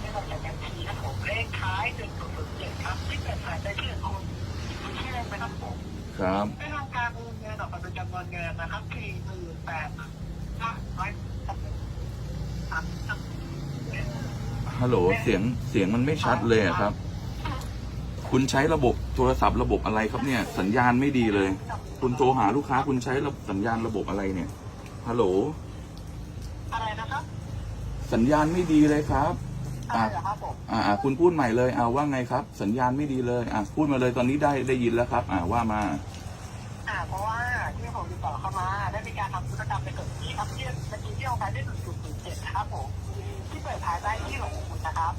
ที่เราจะบัญชีครับผมเลขท้ายหนึ่งศูนย์ศูนย์เจ็ดครับที่เกิดขายได้ชื่อคุณคุณชื่ออะไรนะครับผมครับได้ทำการโอนเงินออกไปเป็นจำนวนเงินนะครับสี่หมื่นแปดห้าร้อยสามสิบฮัลโหลเสียงเสียงมันไม่ชัดเลยอะครับ คุณใช้ระบบโทรศัพท์ระบบอะไรครับเนี่ย สัญญาณไม่ดีเลย คุณโทรหาลูกค้า คุณใช้ระสัญญาณระบบอะไรเนี่ยฮัลโหลอะไรนะครับ สัญญาณไม่ดีเลยครับ อะไรอ่าเหรอครับผมอ่าอ่าคุณพูดใหม่เลยอ่าว่าไงครับ สัญญาณไม่ดีเลยอ่าพูดมาเลยตอนนี้ได้ได้ยินแล้วครับ อ่าว่ามา อ่า เพราะว่าที่ผมติดต่อเข้ามา ได้มีการทำธุรกรรมในส่วนนี้ครับที่บัญชีที่โอนไปได้หนึ่งศูนย์ศูนย์เจ็ดนะครับผมที่เปิดขายได้ที่ของคุณนะครับ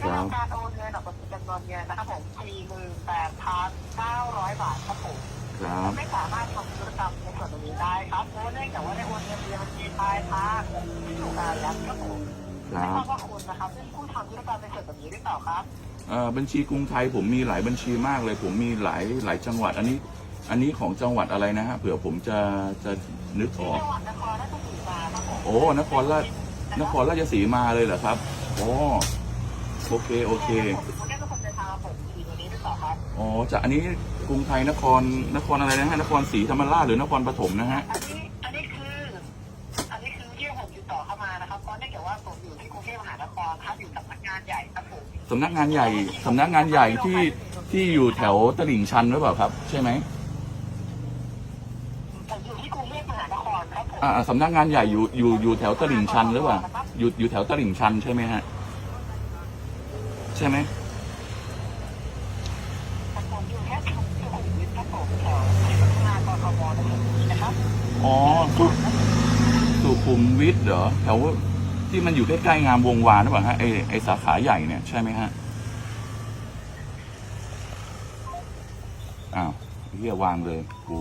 ครับได้ทำการโอนเงินออกไปเป็นจำนวนเงินนะครับผมสี่หมื่นแปดพันเก้าร้อยบาทครับผมครับไม่สามารถทำธุรกรรมในส่วนตรงนี้ได้ครับเพราะว่าเนื่องจากว่าได้โอนเงินเรียนบัญชีปลายทางที่ถูกอายัดครับผม คไม่รัทราบบว่าคุณนะครับเป็นผู้ทำธุรกรรมในส่วนตรงนี้หรือเปล่าครับ เอ่อบัญชีกรุงไทยผมมีหลายบัญชีมากเลย ผมมีหลายหลายจังหวัด อันนี้อันนี้ของจังหวัดอะไรนะฮะเผื่อผมจะจะนึกอที่อก จังหวัดนครราชสีมาครับผมโอ้นครราชนครราชสีมาเลยเหรอครับโอ้โอเคโอเคผมได้เป็นคนเดินทางมาผมทีวันนี้หรือเปล่าครับอ๋อจากอันนี้กรุงไทยนครนครอะไรนะฮะนครศรีธรรมราชหรือนครปฐมนะฮะอันนี้อันนี้ ว่าผมอยู่ที่กรุงเทพมหานครครับอยู่สำนักงานใหญ่ครับผมสำนักงานใหญ่สำนักงานใหญ่ที่ที่อยู่แถวตลิ่งชันหรือเปล่าครับ ใช่ไหมผมอยู่ที่กรุงเทพมหานครครับผมอ่าสำนักงานใหญ่อยู่อยู่อยู่แถวตลิ่งชันหรือเปล่าอยู่อยู่แถวตลิ่งชันใช่ไหมฮะใช่ไหมผมอยู่แค่สุขุมวิทครับผมแถวสำนักงานกทมในส่วนนี้นะครับอ๋อสุสุขุมวิทเหรอแถว ที่มันอยู่ใกล้ๆงามวงวานหรือเปล่าฮะไอไอสาขาใหญ่เนี่ยใช่ไหมฮะอ้าวเฮียวางเลยกู